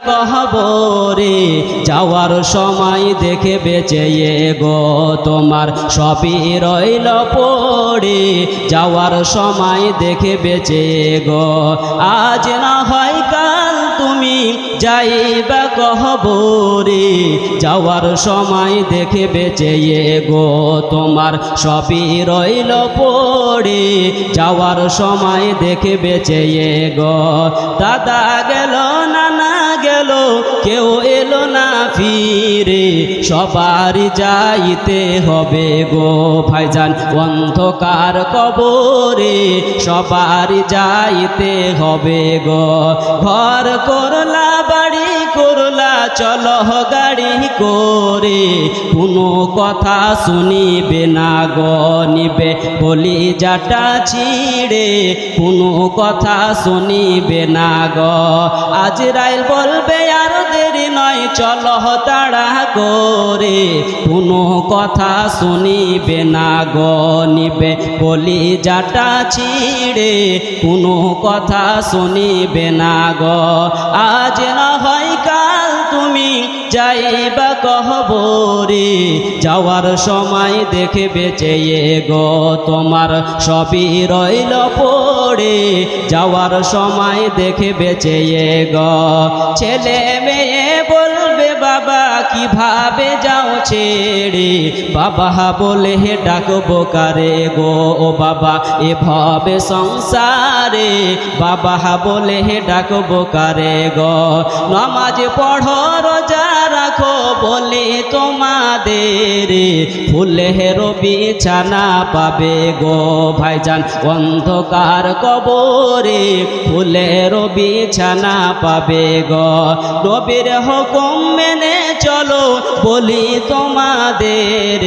কহবরে যাওয়ার সময় দেখে বেঁচে গো তোমার, সবই রইল পড়ে। যাওয়ার সময় দেখে বেঁচে গো আজ না হয় কাল তুমি যাইবা কহবরে। যাওয়ার সময় দেখে বেঁচে গো তোমার, সবই রইল পড়ে। যাওয়ার সময় দেখে বেঁচে গো দাদা গেল নানা গেল কেউ এলো না ফিরে, সবার যাইতে হবে গো ভাইজান। অন্ধকার কবরে সবার যাইতে হবে গো। ঘর করলা করলা, চল গাড়ি করে। কোনো কথা শুনিবে না গনিবে নিবে বলি যাটা ছিড়ে। কোনো কথা শুনিবে না গ আজ রাইল বলবে নয় চল তাড়া করে। কোনো কথা শুনিবে না গনিবে নিবে বলি যাটা ছিড়ে। কোনো কথা শুনিবে না গ, আজ না হয় কাল তুমি যাইবা কহবরে, যাওয়ার সময় দেখে বেঁচে গো তোমার সবই রইল পড়ে। যাওয়ার সময় দেখে বেঁচে গো ছেলে মেয়ে বলবে, বাবা, কীভাবে যাও ছেড়ে? বাবা বলে, হে, ডাকবো কারে গো? ও বাবা এভাবে সংসারে? বাবা বলে, হে, ডাকবো কারে গো? নমাজ পড়ো বলে তোমাদের ফুলে হেরো বিছানা পাবে গো ভাইজান। অন্ধকার কবরে ফুলের বিছানা পাবে গো। নবীর হুকুম মেনে চলো বলি তোমাদের,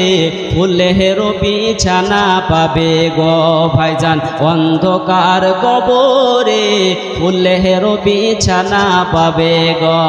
ফুলের বিছানা পাবে গো ভাইজান। অন্ধকার কবরে ফুলের বিছানা পাবে গো।